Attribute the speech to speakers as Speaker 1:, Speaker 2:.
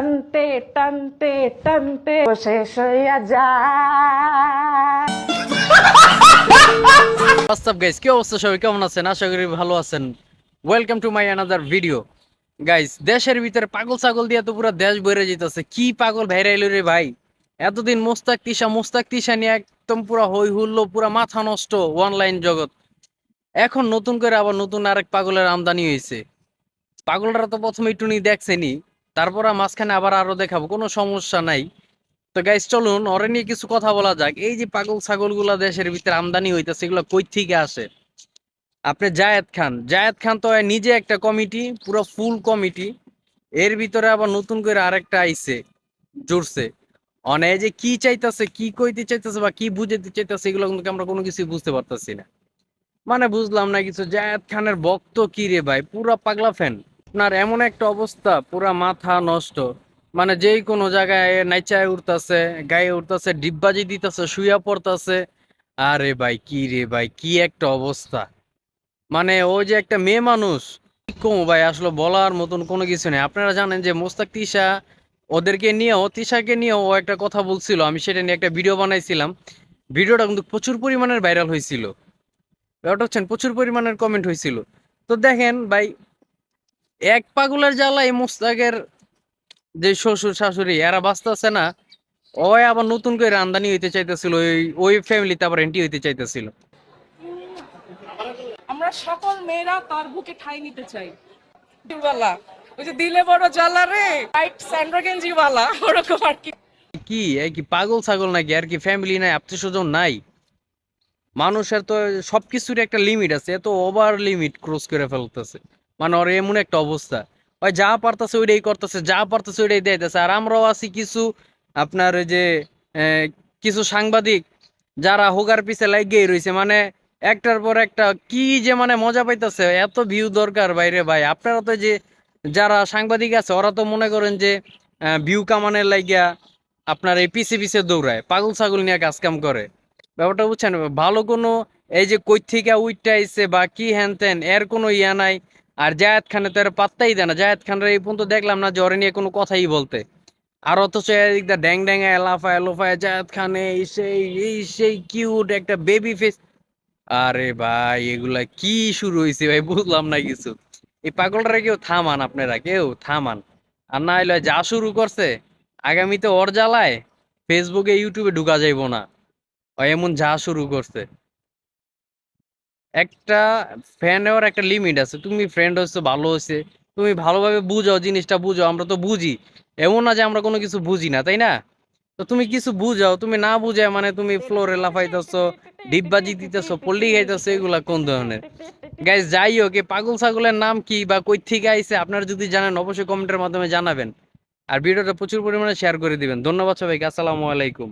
Speaker 1: টানতে টানতে টানতে শেষ হইয়া যায়।
Speaker 2: হোয়াটসঅ্যাপ গাইস কি অবস্থা সবাই? কেমন আছেন? আশা করি ভালো আছেন। Welcome to my another video guys দেশের ভিতরে পাগল ছাগল দিয়ে তো পুরো দেশ বেড়ে যেতেছে। কি পাগল ভাইরাইল রে ভাই? এতদিন মোস্তাক তিশা মোস্তাক তিশা নিয়ে একদম পুরো হই হুল্লো, পুরো মাথা নষ্ট অনলাইন জগৎ। এখন নতুন করে আবার নতুন আরেক পাগলের আমদানি হয়েছে। পাগলরা তো প্রথমে একটু দেখছেনি তারপর মাঝখানে আবার আরও দেখাবো, কোনো সমস্যা নাই। তো গাইস চলুন, ওরে নিয়ে কিছু কথা বলা যাক। এই যে পাগল ছাগলগুলা দেশের ভিতরে আমদানি হইতেছে, এগুলো কই থেকে আসে? আপনি জায়েদ খান। জায়েদ খান তো নিজে একটা কমিটি, পুরো ফুল কমিটি। এর ভিতরে আবার নতুন করে আরেকটা আইছে জুড়ছে অনে যে কি চাইতেছে, কি কইতে চাইতেছে বা কি বুঝাইতে চাইতেছে, এগুলো কিন্তু আমরা কোনো কিছু বুঝতে পারতেছি না। মানে বুঝলাম না কিছু। জায়েদ খানের বক্ত কি রে ভাই? পুরা পাগলা ফ্যান আপনার এমন একটা অবস্থা, পুরা মাথা নষ্ট। মানে যেই কোনো জায়গায় নাইচায় উঠতেছে, গায়ে উঠতেছে, ডিব্বাজি দিতেছে শুয়া পড়তেছে। আরে ভাই, কি রে ভাই, কি একটা অবস্থা। মানে ও যে একটা মেয়ে মানুষ কমো ভাই, আসলে বলার মতন কোনো কিছু নেই। আপনারা জানেন যে মোস্তাক তিশা, ওদেরকে নিয়েও তিশাকে নিয়েও ও একটা কথা বলছিল, আমি সেটা নিয়ে একটা ভিডিও বানাইছিলাম। ভিডিওটা কিন্তু প্রচুর পরিমাণের ভাইরাল হয়েছিল ব্যাপারটা হচ্ছেন, প্রচুর পরিমাণের কমেন্ট হয়েছিল তো দেখেন ভাই এক পাগলের জ্বালা এই মোস্তাকের যে শ্বশুর শাশুড়ি এরা বাঁচতেছে না। ওই আবার নতুন করে আমদানি হইতে চাইতেছিল ওই ওই ফ্যামিলিতে আবার এন্ট্রি হইতে চাইতেছিল।
Speaker 1: আমরা সকল মেয়েরা তার বুকে ঠাই নিতে চাই। বালা ওই যে দিলে বড় জ্বালা রে রাইট বালা ওরকম আর কি।
Speaker 2: কি এই কি পাগল ছাগল নাকি? আর কি ফ্যামিলি নাই আত্মীয় স্বজন নাই? মানুষের তো সবকিছুর একটা লিমিট আছে এত ওভার লিমিট ক্রস করে ফেলতেছে। মানে ওর এমন একটা অবস্থা। ওই যা পারতেছে ওইটাই করতেছে, যা পারতেছে ওইটাই দিতেছে আর আমরাও আছি কিছু আপনার যে কিছু সাংবাদিক যারা হোগার পিছে লাগিয়েই রয়েছে মানে একটার পর একটা কি যে মানে মজা পাইতেছে, এত ভিউ দরকার বাইরে ভাই। আপনারা তো যে যারা সাংবাদিক আছে, ওরা তো মনে করেন যে ভিউ কামানের লাগিয়া আপনার এই পিছে পিছে দৌড়ায়, পাগল ছাগল নিয়ে কাজ কাম করে। ব্যাপারটা বুঝছেন? ভালো কোনো এই যে কই থেকে উইটটা আইছে বা কি হ্যান ত্যান এর কোনো ইয়া নাই। আর জায়েদ খানে তো এর পাত্তাই দেয় না। জায়েদ খানের এই পর্যন্ত দেখলাম না ওরে নিয়ে কোনো কথাই বলতে। আর অথচ এদিকটা ড্যাং ড্যাং এলাফা এলোফায় জায়েদ খানে এই সেই এই সেই কিউট একটা বেবি ফেস আরে ভাই, এগুলা কি শুরু হয়েছে ভাই? বুঝলাম না কিছু। এই পাগলটা কেউ থামান আপনারা, কেউ থামান। আর না হলে যা শুরু করছে, আগামীতে ওর জ্বালায় ফেসবুকে ইউটিউবে ঢুকা যাইব না। এমন যা শুরু করছে। একটা ফ্যান হওয়ার একটা লিমিট আছে। তুমি ফ্রেন্ড হচ্ছে ভালো হচ্ছে তুমি ভালোভাবে বুঝো জিনিসটা বুঝো আমরা তো বুঝি। এমন না যে আমরা কোনো কিছু বুঝি না, তাই না? তো তুমি কিছু বুঝাও, তুমি না বুঝে মানে তুমি ফ্লোরে লাফাইতেছো, ডিব্বাজি দিতেছো, পল্লি খাইতেছো, এগুলা কোন ধরনের? গাইজ যাই হোক, এই পাগল ছাগলের নাম কি বা কই থেকে আইছে, আপনারা যদি জানেন, অবশ্যই কমেন্টের মাধ্যমে জানাবেন। আর ভিডিওটা প্রচুর পরিমাণে শেয়ার করে দিবেন। ধন্যবাদ সবাইকে, আসসালামু আলাইকুম।